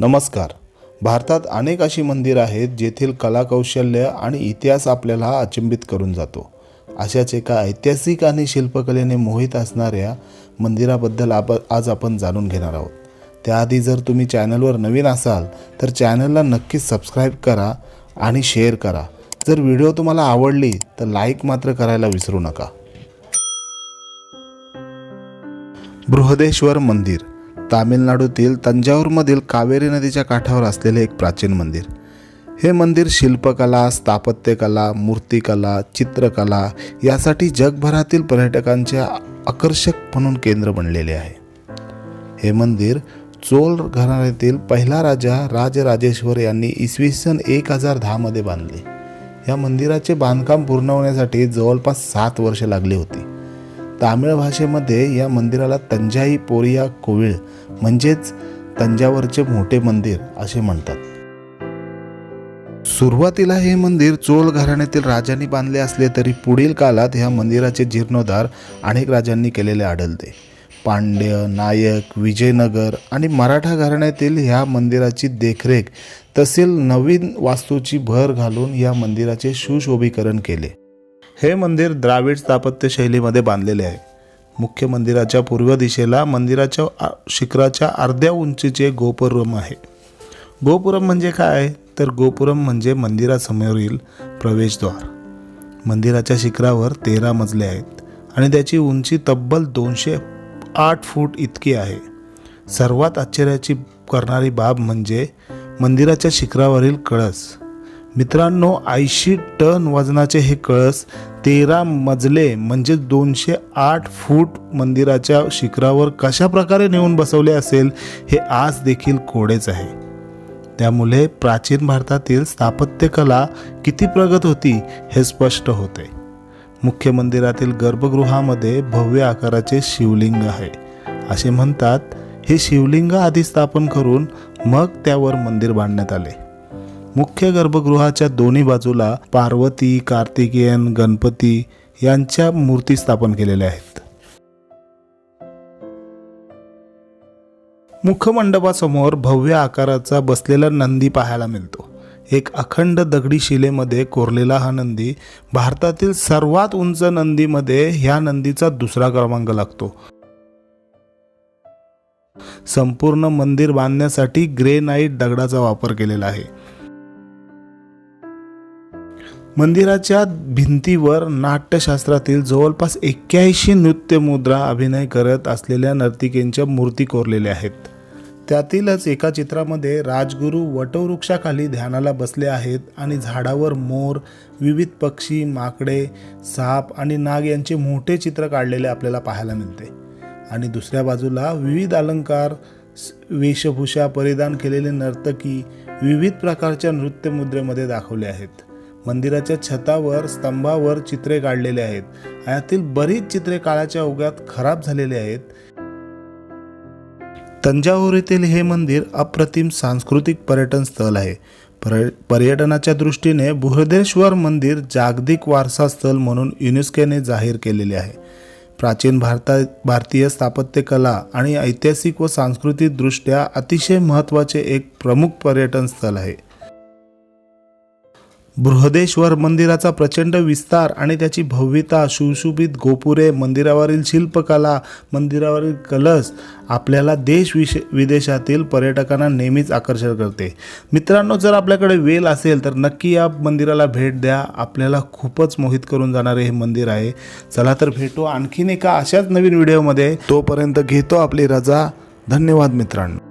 नमस्कार. भारतात अनेक अशी मंदिरं आहेत जेथील कलाकौशल्य आणि इतिहास आपल्याला अचंबित करून जातो. अशाच एका ऐतिहासिक आणि शिल्पकलेने मोहित असणाऱ्या मंदिराबद्दल आप आज आपण जाणून घेणार आहोत. त्याआधी जर तुम्ही चॅनलवर नवीन असाल तर चॅनलला नक्कीच सबस्क्राईब करा आणि शेअर करा. जर व्हिडिओ तुम्हाला आवडली तर लाईक मात्र करायला विसरू नका. बृहदेश्वर मंदिर. तामिळनाडूतील तंजावरमधील कावेरी नदीच्या काठावर असलेले एक प्राचीन मंदिर. हे मंदिर शिल्पकला स्थापत्यकला मूर्तिकला चित्रकला यासाठी जगभरातील पर्यटकांचे आकर्षक म्हणून केंद्र बनलेले आहे. हे मंदिर चोल घराण्यातील पहिला राजा राजराजेश्वर यांनी इसवी सन एक हजार दहामध्ये बांधले. या मंदिराचे बांधकाम पूर्ण होण्यासाठी जवळपास सात वर्षे लागली होती. तामिळ भाषेमध्ये या मंदिराला तंजाई पोरिया कोविळ म्हणजेच तंजावरचे मोठे मंदिर असे म्हणतात. सुरुवातीला हे मंदिर चोळ घराण्यातील राजांनी बांधले असले तरी पुढील काळात ह्या मंदिराचे जीर्णोद्धार अनेक राजांनी केलेले आढळते. पांड्य नायक विजयनगर आणि मराठा घराण्यातील ह्या मंदिराची देखरेख तसेच नवीन वास्तूची भर घालून या मंदिराचे सुशोभीकरण केले. हे मंदिर द्राविड स्थापत्य शैलीमध्ये बांधलेले आहे. मुख्य मंदिराच्या पूर्व दिशेला मंदिराच्या आ- शिखराच्या अर्ध्या उंचीचे गोपुरम आहे. गोपुरम म्हणजे काय? तर गोपुरम म्हणजे मंदिरासमोरील प्रवेशद्वार. मंदिराच्या शिखरावर तेरा मजले आहेत आणि त्याची उंची तब्बल दोनशे आठ फूट इतकी आहे. सर्वात आश्चर्याची करणारी बाब म्हणजे मंदिराच्या शिखरावरील कळस. मित्रांनो ऐंशी टन वजनाचे हे कळस तेरा मजले म्हणजे दोनशे आठ फूट मंदिराच्या शिखरावर कशा प्रकारे नेऊन बसवले असेल हे आज देखील कोडेच आहे. त्यामुळे प्राचीन भारतातील स्थापत्यकला किती प्रगत होती हे स्पष्ट होते. मुख्य मंदिरातील गर्भगृहामध्ये भव्य आकाराचे शिवलिंग आहे. असे म्हणतात हे शिवलिंग आधी स्थापन करून मग त्यावर मंदिर बांधण्यात आले. मुख्य गर्भगृहाच्या दोन्ही बाजूला पार्वती कार्तिकेयन गणपती यांच्या मूर्ती स्थापन केलेल्या आहेत. मुखमंडपासमोर भव्य आकाराचा बसलेला नंदी पाहायला मिळतो. एक अखंड दगडी शिलेमध्ये कोरलेला हा नंदी भारतातील सर्वात उंच नंदीमध्ये ह्या नंदीचा दुसरा क्रमांक लागतो. संपूर्ण मंदिर बांधण्यासाठी ग्रेनाईट दगडाचा वापर केलेला आहे. मंदिराच्या भिंतीवर नाट्यशास्त्रातील जवळपास एक्क्याऐंशी नृत्यमुद्रा अभिनय करत असलेल्या नर्तिकेंच्या मूर्ती कोरलेल्या आहेत. त्यातीलच एका चित्रामध्ये राजगुरू वटवृक्षाखाली ध्यानाला बसले आहेत आणि झाडावर मोर विविध पक्षी माकडे साप आणि नाग यांचे मोठे चित्र काढलेले आपल्याला पाहायला मिळते. आणि दुसऱ्या बाजूला विविध अलंकार वेशभूषा परिधान केलेले नर्तकी विविध प्रकारच्या नृत्यमुद्रेमध्ये दाखवले आहेत. मंदिराच्या छतावर स्तंभावर चित्रे काढलेले आहेत. यातील बरीच चित्रे काळाच्या ओघात खराब झालेली आहेत. तंजावूर येथील हे मंदिर अप्रतिम सांस्कृतिक पर्यटन स्थळ आहे. पर पर्यटनाच्या दृष्टीने बृहदेश्वर मंदिर जागतिक वारसा स्थळ म्हणून युनेस्कोने जाहीर केलेले आहे. प्राचीन भारता भारतीय स्थापत्यकला आणि ऐतिहासिक व सांस्कृतिकदृष्ट्या अतिशय महत्त्वाचे एक प्रमुख पर्यटन स्थळ आहे. बृहदेश्वर मंदिराचा प्रचंड विस्तार आणि त्याची भव्यता सुशोभित गोपुरे मंदिरावरील शिल्पकला मंदिरावरील कलश आपल्याला देश विश विदेशातील पर्यटकांना नेहमीच आकर्षण करते. मित्रांनो जर आपल्याकडे वेळ असेल तर नक्की या मंदिराला भेट द्या. आपल्याला खूपच मोहित करून जाणारे हे मंदिर आहे. चला तर भेटू आणखीन एका अशाच नवीन व्हिडिओमध्ये. तोपर्यंत घेतो आपली रजा. धन्यवाद मित्रांनो.